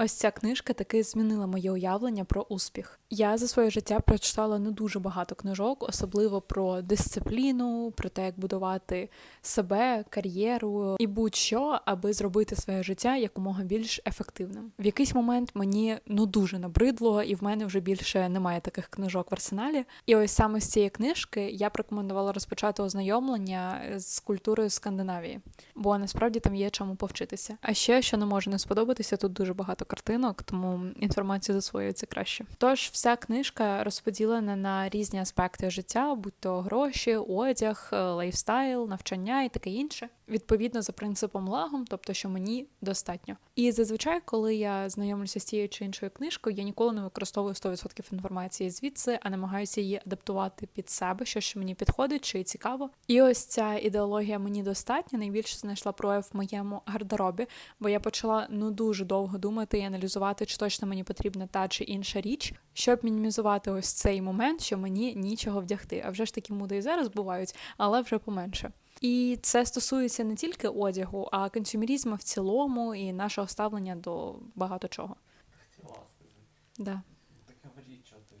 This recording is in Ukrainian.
Ось ця книжка таки змінила моє уявлення про успіх. Я за своє життя прочитала не дуже багато книжок, особливо про дисципліну, про те, як будувати себе, кар'єру і будь-що, аби зробити своє життя якомога більш ефективним. В якийсь момент мені ну дуже набридло, і в мене вже більше немає таких книжок в арсеналі. І ось саме з цієї книжки я б рекомендувала розпочати ознайомлення з культурою Скандинавії, бо насправді там є чому повчитися. А ще що не може не сподобатися, тут дуже багато картинок, тому інформацію засвоюється краще. Тож вся книжка розподілена на різні аспекти життя, будь то гроші, одяг, е, лайфстайл, навчання і таке інше. Відповідно за принципом лагом, тобто що мені достатньо. І зазвичай, коли я знайомлюся з тією чи іншою книжкою, я ніколи не використовую 100% інформації звідси, а намагаюся її адаптувати під себе, що що мені підходить, чи цікаво. І ось ця ідеологія мені достатньо найбільше знайшла прояв в моєму гардеробі, бо я почала ну дуже довго думати і аналізувати, чи точно мені потрібна та чи інша річ, щоб мінімізувати ось цей момент, що мені нічого вдягти. А вже ж такі муди і зараз бувають, але вже поменше. І це стосується не тільки одягу, а консюмерізму в цілому і нашого ставлення до багато чого. Да. Така річ, ти.